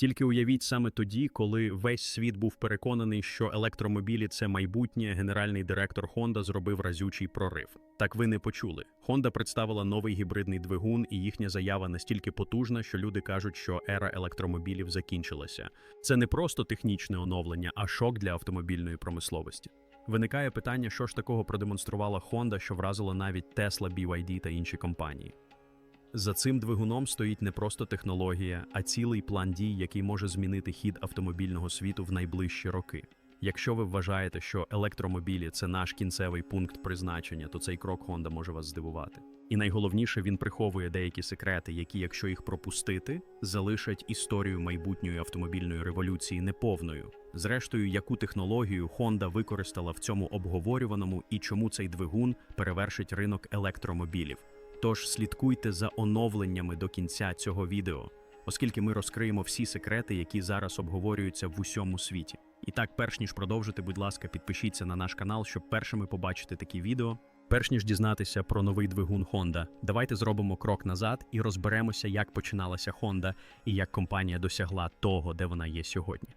Тільки уявіть саме тоді, коли весь світ був переконаний, що електромобілі це майбутнє, генеральний директор Honda зробив разючий прорив. Так ви не почули. Honda представила новий гібридний двигун, і їхня заява настільки потужна, що люди кажуть, що ера електромобілів закінчилася. Це не просто технічне оновлення, а шок для автомобільної промисловості. Виникає питання, що ж такого продемонструвала Honda, що вразило навіть Tesla, BYD та інші компанії. За цим двигуном стоїть не просто технологія, а цілий план дій, який може змінити хід автомобільного світу в найближчі роки. Якщо ви вважаєте, що електромобілі це наш кінцевий пункт призначення, то цей крок Honda може вас здивувати. І найголовніше, він приховує деякі секрети, які, якщо їх пропустити, залишать історію майбутньої автомобільної революції неповною. Зрештою, яку технологію Honda використала в цьому обговорюваному і чому цей двигун перевершить ринок електромобілів. Тож слідкуйте за оновленнями до кінця цього відео, оскільки ми розкриємо всі секрети, які зараз обговорюються в усьому світі. І так, перш ніж продовжити, будь ласка, підпишіться на наш канал, щоб першими побачити такі відео. Перш ніж дізнатися про новий двигун Honda, давайте зробимо крок назад і розберемося, як починалася Honda і як компанія досягла того, де вона є сьогодні.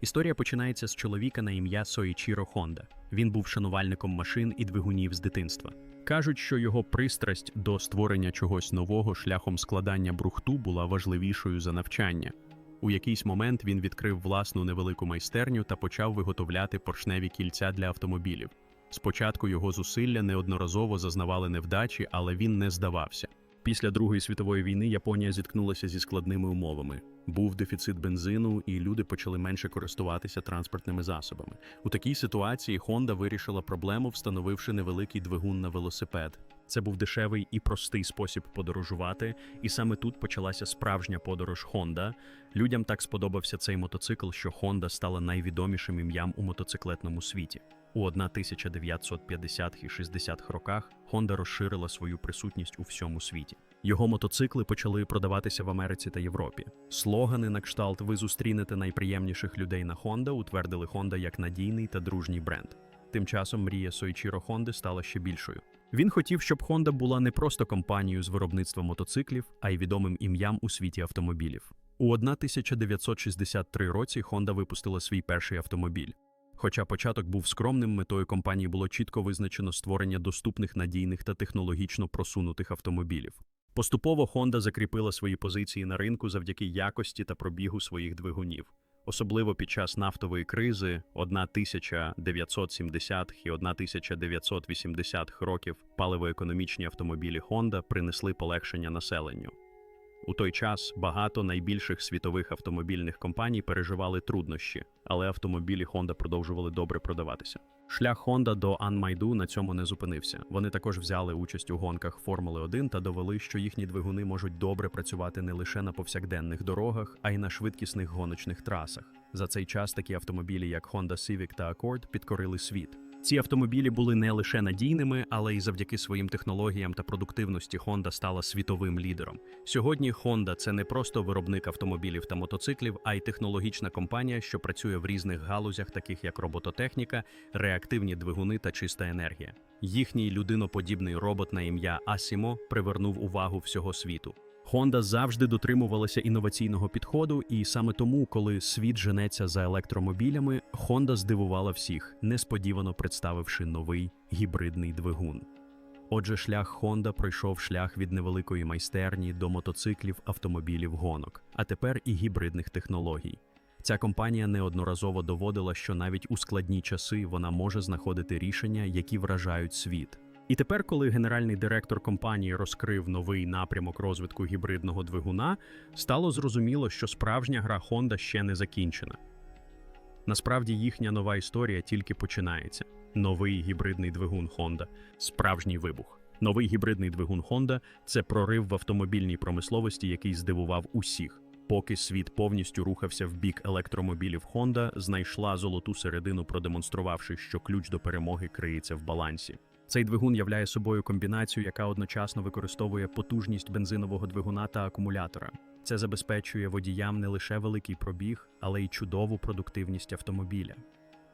Історія починається з чоловіка на ім'я Соїчіро Honda. Він був шанувальником машин і двигунів з дитинства. Кажуть, що його пристрасть до створення чогось нового шляхом складання брухту була важливішою за навчання. У якийсь момент він відкрив власну невелику майстерню та почав виготовляти поршневі кільця для автомобілів. Спочатку його зусилля неодноразово зазнавали невдачі, але він не здавався. Після Другої світової війни Японія зіткнулася зі складними умовами. Був дефіцит бензину, і люди почали менше користуватися транспортними засобами. У такій ситуації Honda вирішила проблему, встановивши невеликий двигун на велосипед. Це був дешевий і простий спосіб подорожувати, і саме тут почалася справжня подорож Honda. Людям так сподобався цей мотоцикл, що Honda стала найвідомішим ім'ям у мотоциклетному світі. У 1950-х і 60-х роках Honda розширила свою присутність у всьому світі. Його мотоцикли почали продаватися в Америці та Європі. Слогани на кшталт Ви зустрінете найприємніших людей на Honda утвердили Honda як надійний та дружній бренд. Тим часом мрія Сойчіро Хонди стала ще більшою. Він хотів, щоб Honda була не просто компанією з виробництва мотоциклів, а й відомим ім'ям у світі автомобілів. У 1963 році Honda випустила свій перший автомобіль. Хоча початок був скромним, метою компанії було чітко визначено створення доступних надійних та технологічно просунутих автомобілів. Поступово Honda закріпила свої позиції на ринку завдяки якості та пробігу своїх двигунів. Особливо під час нафтової кризи 1970-х і 1980-х років паливоекономічні автомобілі Honda принесли полегшення населенню. У той час багато найбільших світових автомобільних компаній переживали труднощі, але автомобілі Honda продовжували добре продаватися. Шлях Honda до Анмайду на цьому не зупинився. Вони також взяли участь у гонках Формули 1 та довели, що їхні двигуни можуть добре працювати не лише на повсякденних дорогах, а й на швидкісних гоночних трасах. За цей час такі автомобілі, як Honda Civic та Accord, підкорили світ. Ці автомобілі були не лише надійними, але й завдяки своїм технологіям та продуктивності Honda стала світовим лідером. Сьогодні Honda – це не просто виробник автомобілів та мотоциклів, а й технологічна компанія, що працює в різних галузях, таких як робототехніка, реактивні двигуни та чиста енергія. Їхній людиноподібний робот на ім'я Асімо привернув увагу всього світу. Honda завжди дотримувалася інноваційного підходу, і саме тому, коли світ женеться за електромобілями, Honda здивувала всіх, несподівано представивши новий гібридний двигун. Отже, шлях Honda пройшов шлях від невеликої майстерні до мотоциклів, автомобілів, гонок, а тепер і гібридних технологій. Ця компанія неодноразово доводила, що навіть у складні часи вона може знаходити рішення, які вражають світ. І тепер, коли генеральний директор компанії розкрив новий напрямок розвитку гібридного двигуна, стало зрозуміло, що справжня гра Honda ще не закінчена. Насправді їхня нова історія тільки починається. Новий гібридний двигун Honda – справжній вибух. Новий гібридний двигун Honda – це прорив в автомобільній промисловості, який здивував усіх. Поки світ повністю рухався в бік електромобілів Honda, знайшла золоту середину, продемонструвавши, що ключ до перемоги криється в балансі. Цей двигун являє собою комбінацію, яка одночасно використовує потужність бензинового двигуна та акумулятора. Це забезпечує водіям не лише великий пробіг, але й чудову продуктивність автомобіля.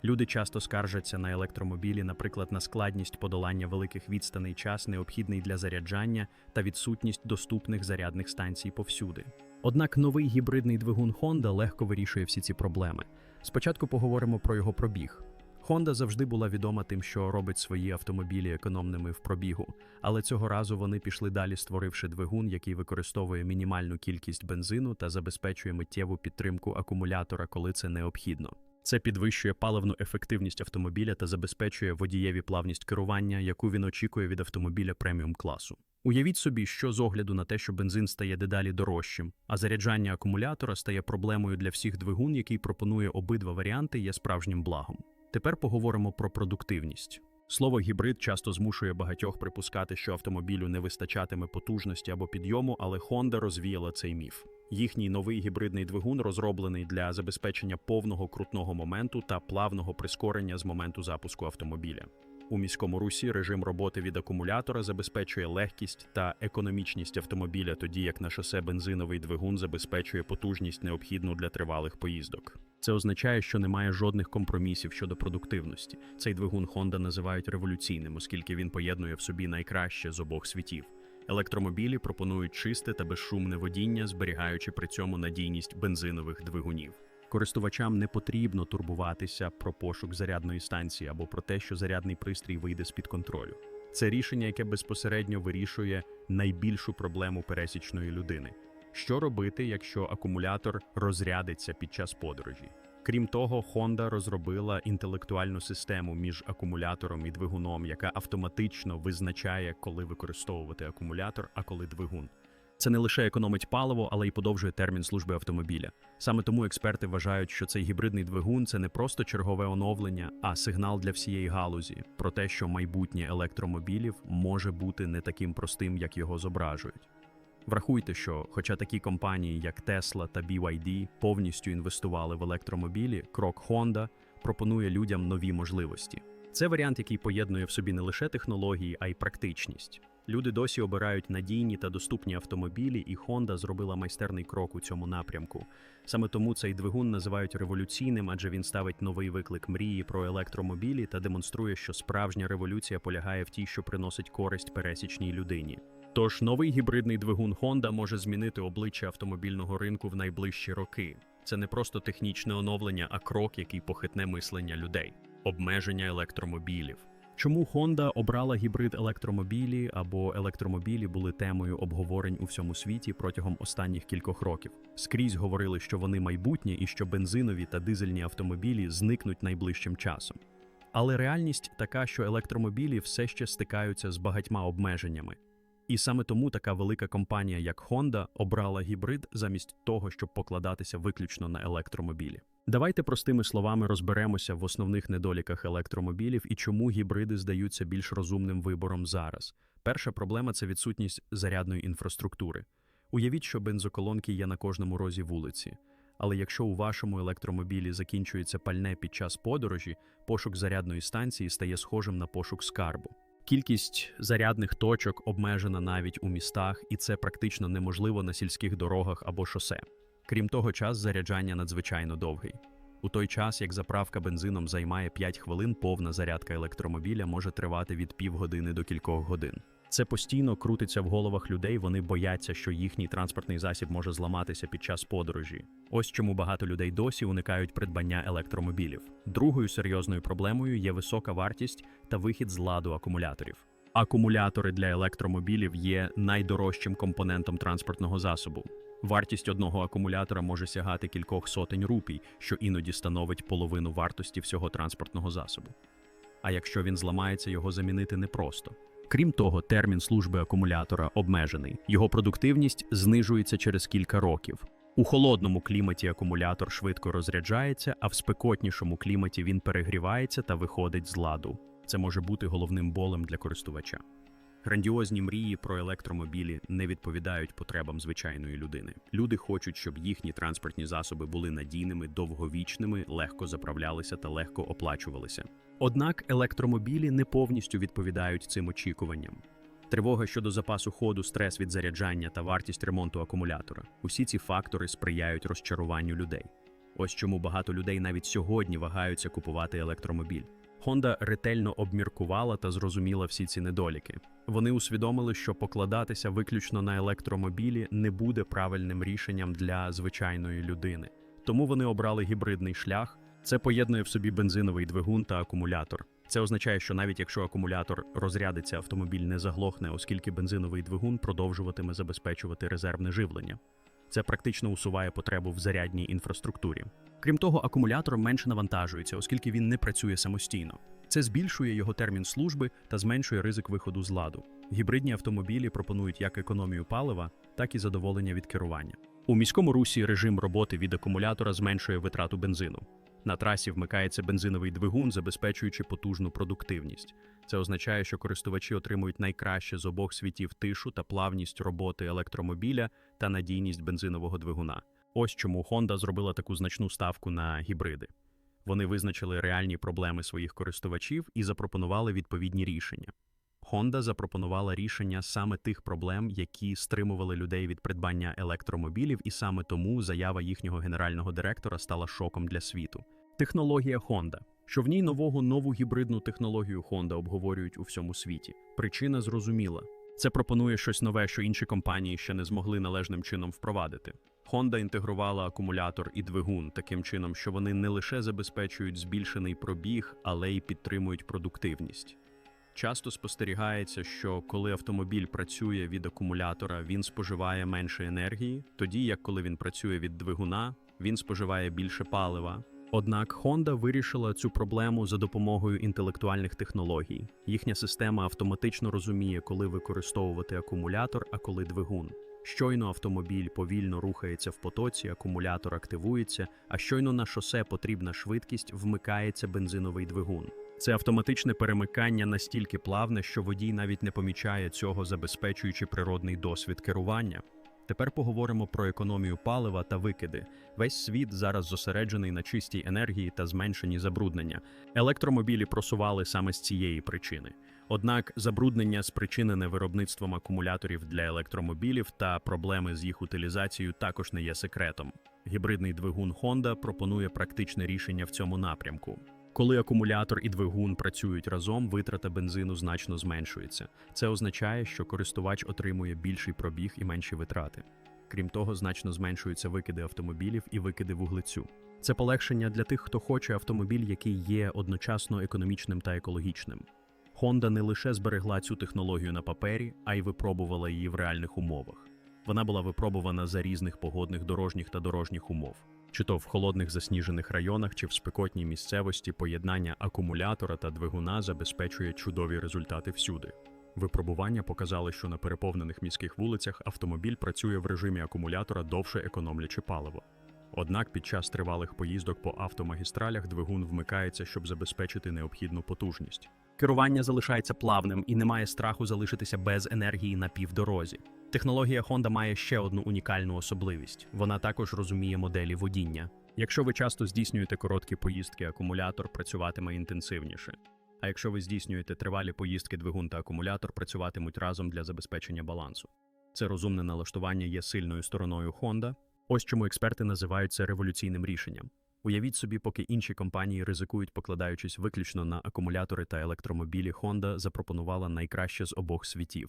Люди часто скаржаться на електромобілі, наприклад, на складність подолання великих відстаней час, необхідний для заряджання та відсутність доступних зарядних станцій повсюди. Однак новий гібридний двигун Honda легко вирішує всі ці проблеми. Спочатку поговоримо про його пробіг. Honda завжди була відома тим, що робить свої автомобілі економними в пробігу, але цього разу вони пішли далі, створивши двигун, який використовує мінімальну кількість бензину та забезпечує миттєву підтримку акумулятора, коли це необхідно. Це підвищує паливну ефективність автомобіля та забезпечує водієві плавність керування, яку він очікує від автомобіля преміум класу. Уявіть собі, що з огляду на те, що бензин стає дедалі дорожчим, а заряджання акумулятора стає проблемою для всіх двигун, який пропонує обидва варіанти, є справжнім благом. Тепер поговоримо про продуктивність. Слово гібрид часто змушує багатьох припускати, що автомобілю не вистачатиме потужності або підйому, але Honda розвіяла цей міф. Їхній новий гібридний двигун розроблений для забезпечення повного крутного моменту та плавного прискорення з моменту запуску автомобіля. У міському русі режим роботи від акумулятора забезпечує легкість та економічність автомобіля, тоді як на шосе бензиновий двигун забезпечує потужність необхідну для тривалих поїздок. Це означає, що немає жодних компромісів щодо продуктивності. Цей двигун Honda називають революційним, оскільки він поєднує в собі найкраще з обох світів. Електромобілі пропонують чисте та безшумне водіння, зберігаючи при цьому надійність бензинових двигунів. Користувачам не потрібно турбуватися про пошук зарядної станції або про те, що зарядний пристрій вийде з-під контролю. Це рішення, яке безпосередньо вирішує найбільшу проблему пересічної людини. Що робити, якщо акумулятор розрядиться під час подорожі? Крім того, Honda розробила інтелектуальну систему між акумулятором і двигуном, яка автоматично визначає, коли використовувати акумулятор, а коли двигун. Це не лише економить паливо, але й подовжує термін служби автомобіля. Саме тому експерти вважають, що цей гібридний двигун це не просто чергове оновлення, а сигнал для всієї галузі про те, що майбутнє електромобілів може бути не таким простим, як його зображують. Врахуйте, що, хоча такі компанії, як Tesla та BYD, повністю інвестували в електромобілі, крок Honda пропонує людям нові можливості. Це варіант, який поєднує в собі не лише технології, а й практичність. Люди досі обирають надійні та доступні автомобілі, і Honda зробила майстерний крок у цьому напрямку. Саме тому цей двигун називають революційним, адже він ставить новий виклик мрії про електромобілі та демонструє, що справжня революція полягає в тій, що приносить користь пересічній людині. Тож новий гібридний двигун Honda може змінити обличчя автомобільного ринку в найближчі роки. Це не просто технічне оновлення, а крок, який похитне мислення людей, обмеження електромобілів. Чому Honda обрала гібрид електромобілі або електромобілі були темою обговорень у всьому світі протягом останніх кількох років? Скрізь говорили, що вони майбутнє і що бензинові та дизельні автомобілі зникнуть найближчим часом. Але реальність така, що електромобілі все ще стикаються з багатьма обмеженнями. І саме тому така велика компанія, як Honda, обрала гібрид замість того, щоб покладатися виключно на електромобілі. Давайте простими словами розберемося в основних недоліках електромобілів і чому гібриди здаються більш розумним вибором зараз. Перша проблема це відсутність зарядної інфраструктури. Уявіть, що бензоколонки є на кожному розі вулиці. Але якщо у вашому електромобілі закінчується пальне під час подорожі, пошук зарядної станції стає схожим на пошук скарбу. Кількість зарядних точок обмежена навіть у містах, і це практично неможливо на сільських дорогах або шосе. Крім того, час заряджання надзвичайно довгий. У той час, як заправка бензином займає 5 хвилин, повна зарядка електромобіля може тривати від півгодини до кількох годин. Це постійно крутиться в головах людей. Вони бояться, що їхній транспортний засіб може зламатися під час подорожі. Ось чому багато людей досі уникають придбання електромобілів. Другою серйозною проблемою є висока вартість та вихід з ладу акумуляторів. Акумулятори для електромобілів є найдорожчим компонентом транспортного засобу. Вартість одного акумулятора може сягати кількох сотень рупій, що іноді становить половину вартості всього транспортного засобу. А якщо він зламається, його замінити непросто. Крім того, термін служби акумулятора обмежений. Його продуктивність знижується через кілька років. У холодному кліматі акумулятор швидко розряджається, а в спекотнішому кліматі він перегрівається та виходить з ладу. Це може бути головним болем для користувача. Грандіозні мрії про електромобілі не відповідають потребам звичайної людини. Люди хочуть, щоб їхні транспортні засоби були надійними, довговічними, легко заправлялися та легко оплачувалися. Однак електромобілі не повністю відповідають цим очікуванням. Тривога щодо запасу ходу, стрес від заряджання та вартість ремонту акумулятора усі ці фактори сприяють розчаруванню людей. Ось чому багато людей навіть сьогодні вагаються купувати електромобіль. Honda ретельно обміркувала та зрозуміла всі ці недоліки. Вони усвідомили, що покладатися виключно на електромобілі не буде правильним рішенням для звичайної людини. Тому вони обрали гібридний шлях. Це поєднує в собі бензиновий двигун та акумулятор. Це означає, що навіть якщо акумулятор розрядиться, автомобіль не заглохне, оскільки бензиновий двигун продовжуватиме забезпечувати резервне живлення. Це практично усуває потребу в зарядній інфраструктурі. Крім того, акумулятор менше навантажується, оскільки він не працює самостійно. Це збільшує його термін служби та зменшує ризик виходу з ладу. Гібридні автомобілі пропонують як економію палива, так і задоволення від керування. У міському русі режим роботи від акумулятора зменшує витрату бензину. На трасі вмикається бензиновий двигун, забезпечуючи потужну продуктивність. Це означає, що користувачі отримують найкраще з обох світів тишу та плавність роботи електромобіля та надійність бензинового двигуна. Ось чому Honda зробила таку значну ставку на гібриди. Вони визначили реальні проблеми своїх користувачів і запропонували відповідні рішення. Honda запропонувала рішення саме тих проблем, які стримували людей від придбання електромобілів, і саме тому заява їхнього генерального директора стала шоком для світу. Технологія Honda. Що в ній нового нову гібридну технологію Honda обговорюють у всьому світі. Причина зрозуміла. Це пропонує щось нове, що інші компанії ще не змогли належним чином впровадити. Honda інтегрувала акумулятор і двигун таким чином, що вони не лише забезпечують збільшений пробіг, але й підтримують продуктивність. Часто спостерігається, що коли автомобіль працює від акумулятора, він споживає менше енергії, тоді як коли він працює від двигуна, він споживає більше палива. Однак Honda вирішила цю проблему за допомогою інтелектуальних технологій. Їхня система автоматично розуміє, коли використовувати акумулятор, а коли двигун. Щойно автомобіль повільно рухається в потоці, акумулятор активується, а щойно на шосе потрібна швидкість, вмикається бензиновий двигун. Це автоматичне перемикання настільки плавне, що водій навіть не помічає цього, забезпечуючи природний досвід керування. Тепер поговоримо про економію палива та викиди. Весь світ зараз зосереджений на чистій енергії та зменшенні забруднення. Електромобілі просували саме з цієї причини. Однак забруднення, спричинене виробництвом акумуляторів для електромобілів та проблеми з їх утилізацією, також не є секретом. Гібридний двигун Honda пропонує практичне рішення в цьому напрямку. Коли акумулятор і двигун працюють разом, витрата бензину значно зменшується. Це означає, що користувач отримує більший пробіг і менші витрати. Крім того, значно зменшуються викиди автомобілів і викиди вуглецю. Це полегшення для тих, хто хоче автомобіль, який є одночасно економічним та екологічним. Honda не лише зберегла цю технологію на папері, а й випробувала її в реальних умовах. Вона була випробувана за різних погодних дорожніх та дорожніх умов. Чи то в холодних засніжених районах, чи в спекотній місцевості поєднання акумулятора та двигуна забезпечує чудові результати всюди. Випробування показали, що на переповнених міських вулицях автомобіль працює в режимі акумулятора довше економлячи паливо. Однак під час тривалих поїздок по автомагістралях двигун вмикається, щоб забезпечити необхідну потужність. Керування залишається плавним і немає страху залишитися без енергії на півдорозі. Технологія Honda має ще одну унікальну особливість: вона також розуміє моделі водіння. Якщо ви часто здійснюєте короткі поїздки, акумулятор працюватиме інтенсивніше. А якщо ви здійснюєте тривалі поїздки, двигун та акумулятор працюватимуть разом для забезпечення балансу. Це розумне налаштування є сильною стороною Honda. Ось чому експерти називають це революційним рішенням. Уявіть собі, поки інші компанії ризикують, покладаючись виключно на акумулятори та електромобілі, Honda запропонувала найкраще з обох світів.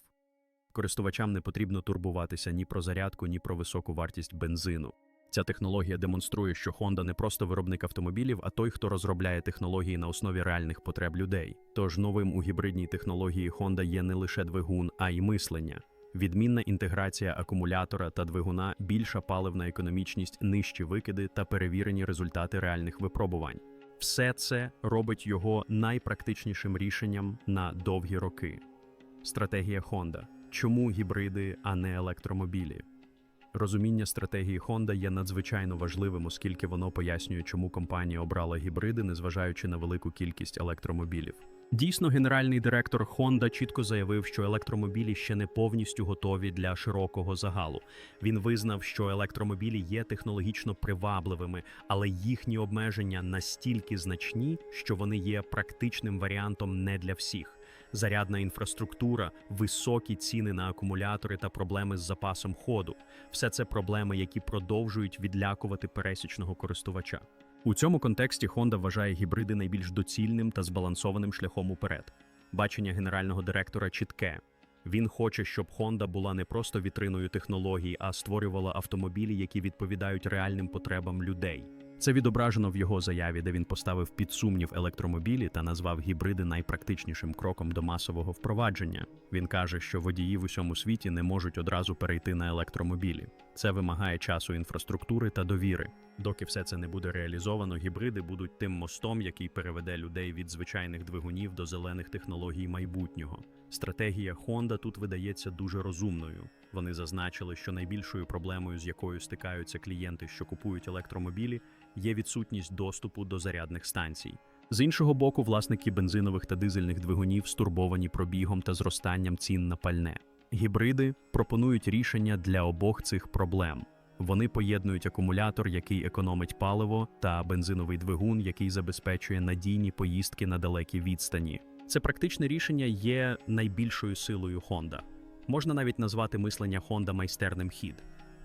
Користувачам не потрібно турбуватися ні про зарядку, ні про високу вартість бензину. Ця технологія демонструє, що Honda не просто виробник автомобілів, а той, хто розробляє технології на основі реальних потреб людей. Тож новим у гібридній технології Honda є не лише двигун, а й мислення. Відмінна інтеграція акумулятора та двигуна, більша паливна економічність, нижчі викиди та перевірені результати реальних випробувань. Все це робить його найпрактичнішим рішенням на довгі роки. Стратегія Honda. Чому гібриди, а не електромобілі? Розуміння стратегії Honda є надзвичайно важливим, оскільки воно пояснює, чому компанія обрала гібриди, незважаючи на велику кількість електромобілів. Дійсно, генеральний директор Honda чітко заявив, що електромобілі ще не повністю готові для широкого загалу. Він визнав, що електромобілі є технологічно привабливими, але їхні обмеження настільки значні, що вони є практичним варіантом не для всіх. Зарядна інфраструктура, високі ціни на акумулятори та проблеми з запасом ходу все це проблеми, які продовжують відлякувати пересічного користувача. У цьому контексті Honda вважає гібриди найбільш доцільним та збалансованим шляхом уперед. Бачення генерального директора чітке. Він хоче, щоб Honda була не просто вітриною технологій, а створювала автомобілі, які відповідають реальним потребам людей. Це відображено в його заяві, де він поставив під сумнів електромобілі та назвав гібриди найпрактичнішим кроком до масового впровадження. Він каже, що водії в усьому світі не можуть одразу перейти на електромобілі. Це вимагає часу інфраструктури та довіри. Доки все це не буде реалізовано, гібриди будуть тим мостом, який переведе людей від звичайних двигунів до зелених технологій майбутнього. Стратегія Honda тут видається дуже розумною. Вони зазначили, що найбільшою проблемою, з якою стикаються клієнти, що купують електромобілі, є відсутність доступу до зарядних станцій. З іншого боку, власники бензинових та дизельних двигунів стурбовані пробігом та зростанням цін на пальне. Гібриди пропонують рішення для обох цих проблем. Вони поєднують акумулятор, який економить паливо, та бензиновий двигун, який забезпечує надійні поїздки на далекі відстані. Це практичне рішення є найбільшою силою Honda. Можна навіть назвати мислення Honda майстерним хід.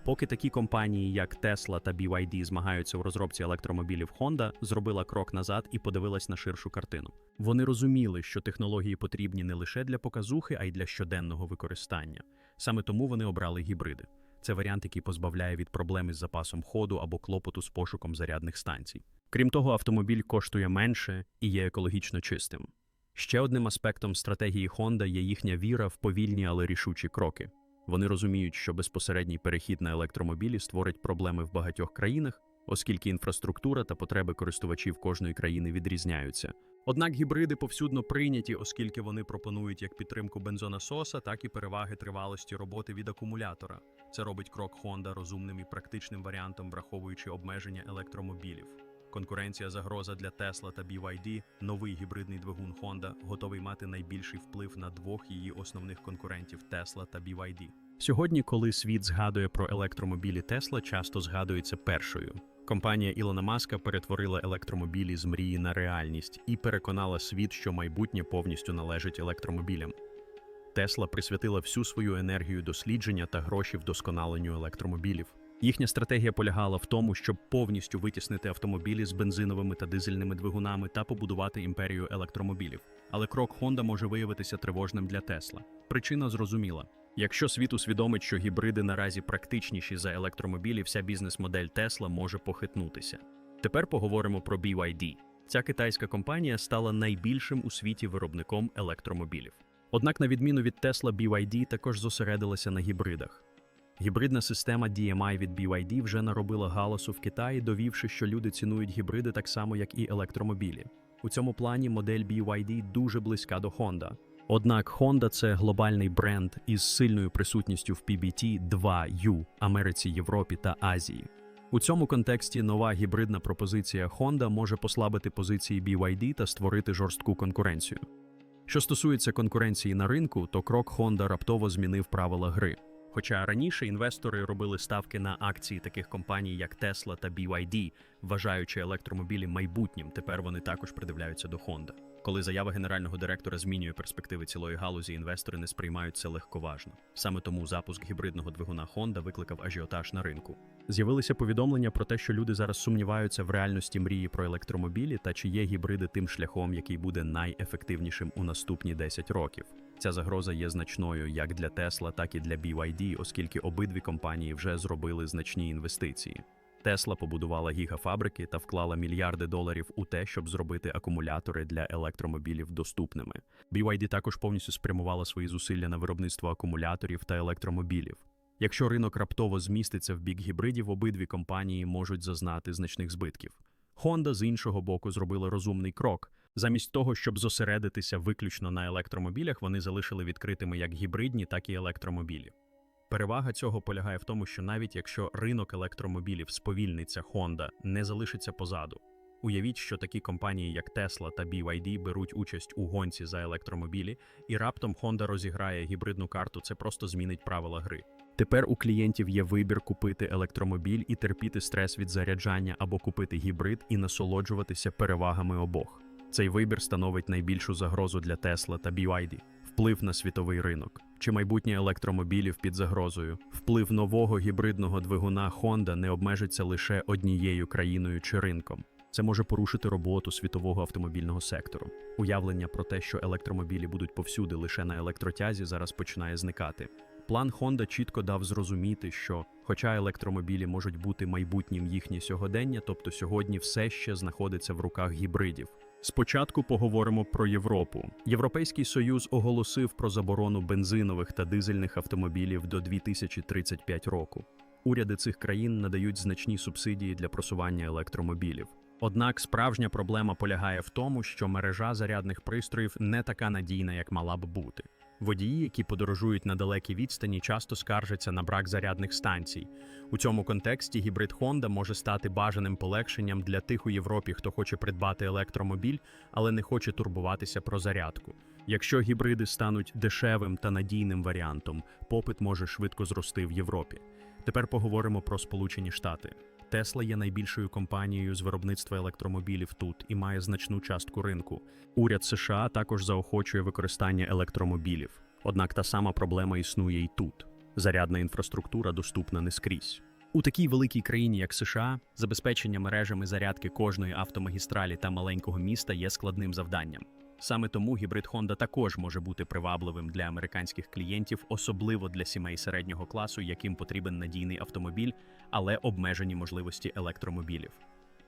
Поки такі компанії, як Tesla та BYD, змагаються у розробці електромобілів, Honda зробила крок назад і подивилась на ширшу картину. Вони розуміли, що технології потрібні не лише для показухи, а й для щоденного використання. Саме тому вони обрали гібриди. Це варіант, який позбавляє від проблеми з запасом ходу або клопоту з пошуком зарядних станцій. Крім того, автомобіль коштує менше і є екологічно чистим. Ще одним аспектом стратегії Honda є їхня віра в повільні, але рішучі кроки. Вони розуміють, що безпосередній перехід на електромобілі створить проблеми в багатьох країнах, оскільки інфраструктура та потреби користувачів кожної країни відрізняються. Однак гібриди повсюдно прийняті, оскільки вони пропонують як підтримку бензонасоса, так і переваги тривалості роботи від акумулятора. Це робить крок Honda розумним і практичним варіантом, враховуючи обмеження електромобілів. Конкуренція загроза для Tesla та BYD, новий гібридний двигун Honda готовий мати найбільший вплив на двох її основних конкурентів Tesla та BYD. Сьогодні, коли світ згадує про електромобілі Tesla, часто згадується першою. Компанія Ілона Маска перетворила електромобілі з мрії на реальність і переконала світ, що майбутнє повністю належить електромобілям. Тесла присвятила всю свою енергію дослідження та гроші вдосконаленню електромобілів. Їхня стратегія полягала в тому, щоб повністю витіснити автомобілі з бензиновими та дизельними двигунами та побудувати імперію електромобілів. Але крок Honda може виявитися тривожним для Тесла. Причина зрозуміла: якщо світ усвідомить, що гібриди наразі практичніші за електромобілі, вся бізнес-модель Тесла може похитнутися. Тепер поговоримо про BYD. Ця китайська компанія стала найбільшим у світі виробником електромобілів. Однак, на відміну від Tesla, BYD також зосередилася на гібридах. Гібридна система DMI від BYD вже наробила галасу в Китаї, довівши, що люди цінують гібриди так само, як і електромобілі. У цьому плані модель BYD дуже близька до Honda. Однак Honda – це глобальний бренд із сильною присутністю в PBT 2U Америці, Європі та Азії. У цьому контексті нова гібридна пропозиція Honda може послабити позиції BYD та створити жорстку конкуренцію. Що стосується конкуренції на ринку, то крок Honda раптово змінив правила гри. Хоча раніше інвестори робили ставки на акції таких компаній, як Tesla та BYD, вважаючи електромобілі майбутнім, тепер вони також придивляються до Honda. Коли заява генерального директора змінює перспективи цілої галузі, інвестори не сприймають це легковажно. Саме тому запуск гібридного двигуна Honda викликав ажіотаж на ринку. З'явилися повідомлення про те, що люди зараз сумніваються в реальності мрії про електромобілі та чи є гібриди тим шляхом, який буде найефективнішим у наступні 10 років. Ця загроза є значною як для Tesla, так і для BYD, оскільки обидві компанії вже зробили значні інвестиції. Тесла побудувала гігафабрики та вклала мільярди доларів у те, щоб зробити акумулятори для електромобілів доступними. BYD також повністю спрямувала свої зусилля на виробництво акумуляторів та електромобілів. Якщо ринок раптово зміститься в бік гібридів, обидві компанії можуть зазнати значних збитків. Honda з іншого боку зробила розумний крок. Замість того, щоб зосередитися виключно на електромобілях, вони залишили відкритими як гібридні, так і електромобілі. Перевага цього полягає в тому, що навіть якщо ринок електромобілів сповільниться, Honda не залишиться позаду. Уявіть, що такі компанії, як Tesla та BYD, беруть участь у гонці за електромобілі, і раптом Honda розіграє гібридну карту, це просто змінить правила гри. Тепер у клієнтів є вибір купити електромобіль і терпіти стрес від заряджання або купити гібрид і насолоджуватися перевагами обох. Цей вибір становить найбільшу загрозу для Tesla та BYD. Вплив на світовий ринок. Чи майбутнє електромобілів під загрозою? Вплив нового гібридного двигуна Honda не обмежиться лише однією країною чи ринком. Це може порушити роботу світового автомобільного сектору. Уявлення про те, що електромобілі будуть повсюди лише на електротязі, зараз починає зникати. План Honda чітко дав зрозуміти, що, хоча електромобілі можуть бути майбутнім їхнє сьогодення, тобто сьогодні все ще знаходиться в руках гібридів. Спочатку поговоримо про Європу. Європейський союз оголосив про заборону бензинових та дизельних автомобілів до 2035 року. Уряди цих країн надають значні субсидії для просування електромобілів. Однак справжня проблема полягає в тому, що мережа зарядних пристроїв не така надійна, як мала б бути. Водії, які подорожують на далекі відстані, часто скаржаться на брак зарядних станцій. У цьому контексті гібрид Honda може стати бажаним полегшенням для тих у Європі, хто хоче придбати електромобіль, але не хоче турбуватися про зарядку. Якщо гібриди стануть дешевим та надійним варіантом, попит може швидко зрости в Європі. Тепер поговоримо про Сполучені Штати. Тесла є найбільшою компанією з виробництва електромобілів тут і має значну частку ринку. Уряд США також заохочує використання електромобілів. Однак та сама проблема існує і тут. Зарядна інфраструктура доступна не скрізь. У такій великій країні, як США, забезпечення мережами зарядки кожної автомагістралі та маленького міста є складним завданням. Саме тому гібрид Honda також може бути привабливим для американських клієнтів, особливо для сімей середнього класу, яким потрібен надійний автомобіль, але обмежені можливості електромобілів.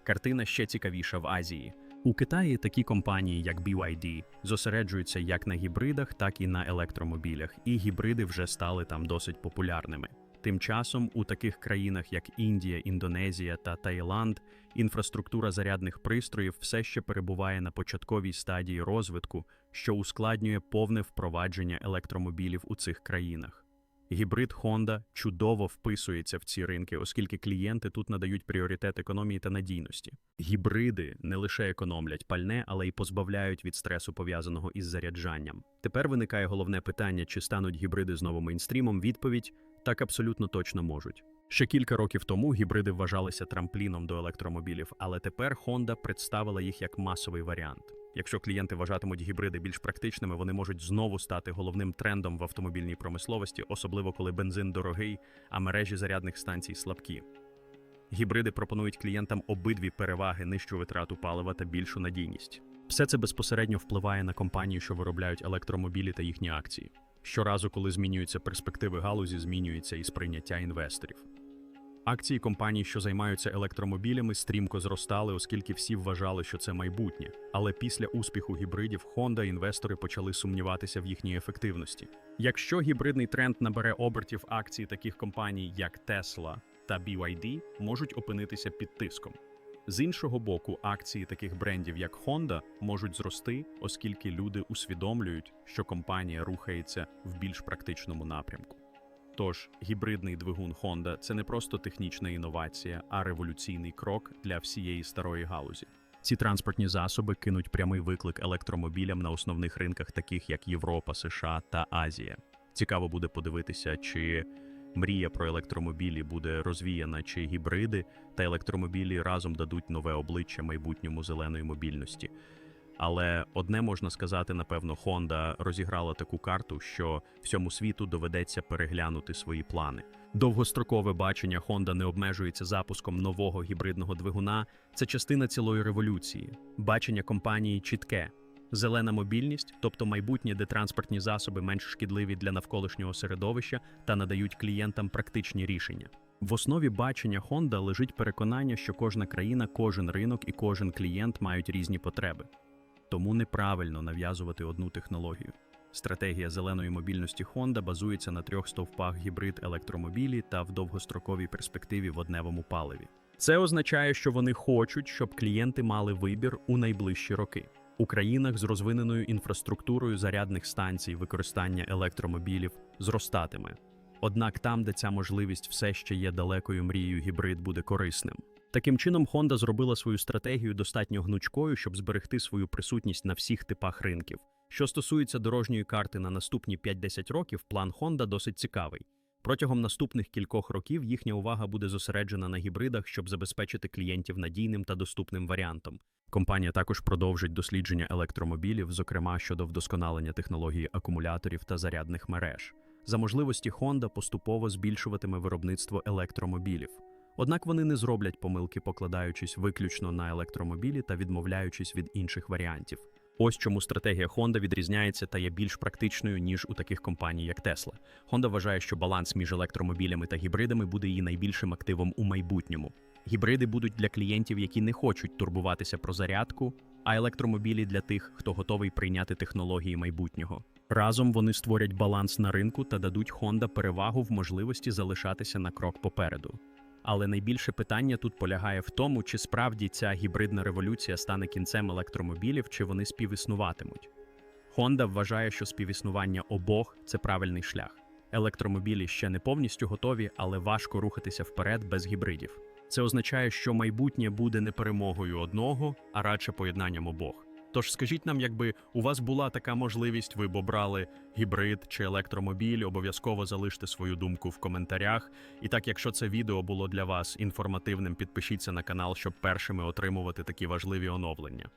Картина ще цікавіша в Азії. У Китаї такі компанії, як BYD, зосереджуються як на гібридах, так і на електромобілях, і гібриди вже стали там досить популярними. Тим часом у таких країнах, як Індія, Індонезія та Таїланд, інфраструктура зарядних пристроїв все ще перебуває на початковій стадії розвитку, що ускладнює повне впровадження електромобілів у цих країнах. Гібрид Honda чудово вписується в ці ринки, оскільки клієнти тут надають пріоритет економії та надійності. Гібриди не лише економлять пальне, але й позбавляють від стресу, пов'язаного із заряджанням. Тепер виникає головне питання: чи стануть гібриди знову мейнстрімом? Відповідь так абсолютно точно можуть. Ще кілька років тому гібриди вважалися трампліном до електромобілів, але тепер Honda представила їх як масовий варіант. Якщо клієнти вважатимуть гібриди більш практичними, вони можуть знову стати головним трендом в автомобільній промисловості, особливо коли бензин дорогий, а мережі зарядних станцій слабкі. Гібриди пропонують клієнтам обидві переваги нижчу витрату палива та більшу надійність. Все це безпосередньо впливає на компанії, що виробляють електромобілі та їхні акції. Щоразу, коли змінюються перспективи галузі, змінюється і сприйняття інвесторів. Акції компаній, що займаються електромобілями, стрімко зростали, оскільки всі вважали, що це майбутнє. Але після успіху гібридів Honda інвестори почали сумніватися в їхній ефективності. Якщо гібридний тренд набере обертів акції таких компаній, як Tesla та BYD, можуть опинитися під тиском. З іншого боку, акції таких брендів, як Honda, можуть зрости, оскільки люди усвідомлюють, що компанія рухається в більш практичному напрямку. Тож гібридний двигун Honda – це не просто технічна інновація, а революційний крок для всієї старої галузі. Ці транспортні засоби кинуть прямий виклик електромобілям на основних ринках, таких як Європа, США та Азія. Цікаво буде подивитися, чи мрія про електромобілі буде розвіяна, чи гібриди та електромобілі разом дадуть нове обличчя майбутньому зеленої мобільності. Але одне можна сказати, напевно, Honda розіграла таку карту, що всьому світу доведеться переглянути свої плани. Довгострокове бачення Honda не обмежується запуском нового гібридного двигуна. Це частина цілої революції. Бачення компанії чітке. Зелена мобільність, тобто майбутнє, де транспортні засоби менш шкідливі для навколишнього середовища та надають клієнтам практичні рішення. В основі бачення Honda лежить переконання, що кожна країна, кожен ринок і кожен клієнт мають різні потреби. Тому неправильно нав'язувати одну технологію. Стратегія зеленої мобільності Honda базується на трьох стовпах гібрид електромобілі та в довгостроковій перспективі водневому паливі. Це означає, що вони хочуть, щоб клієнти мали вибір у найближчі роки. У країнах з розвиненою інфраструктурою зарядних станцій використання електромобілів зростатиме. Однак там, де ця можливість все ще є далекою мрією, гібрид буде корисним. Таким чином, Honda зробила свою стратегію достатньо гнучкою, щоб зберегти свою присутність на всіх типах ринків. Що стосується дорожньої карти на наступні 5-10 років, план Honda досить цікавий. Протягом наступних кількох років їхня увага буде зосереджена на гібридах, щоб забезпечити клієнтів надійним та доступним варіантом. Компанія також продовжить дослідження електромобілів, зокрема щодо вдосконалення технології акумуляторів та зарядних мереж. За можливості Honda поступово збільшуватиме виробництво електромобілів. Однак вони не зроблять помилки, покладаючись виключно на електромобілі та відмовляючись від інших варіантів. Ось чому стратегія Honda відрізняється та є більш практичною, ніж у таких компаній, як Tesla. Honda вважає, що баланс між електромобілями та гібридами буде її найбільшим активом у майбутньому. Гібриди будуть для клієнтів, які не хочуть турбуватися про зарядку, а електромобілі для тих, хто готовий прийняти технології майбутнього. Разом вони створять баланс на ринку та дадуть Honda перевагу в можливості залишатися на крок попереду. Але найбільше питання тут полягає в тому, чи справді ця гібридна революція стане кінцем електромобілів, чи вони співіснуватимуть. Honda вважає, що співіснування обох це правильний шлях. Електромобілі ще не повністю готові, але важко рухатися вперед без гібридів. Це означає, що майбутнє буде не перемогою одного, а радше поєднанням обох. Тож скажіть нам, якби у вас була така можливість, ви б обрали гібрид чи електромобіль, обов'язково залиште свою думку в коментарях. І так, якщо це відео було для вас інформативним, підпишіться на канал, щоб першими отримувати такі важливі оновлення.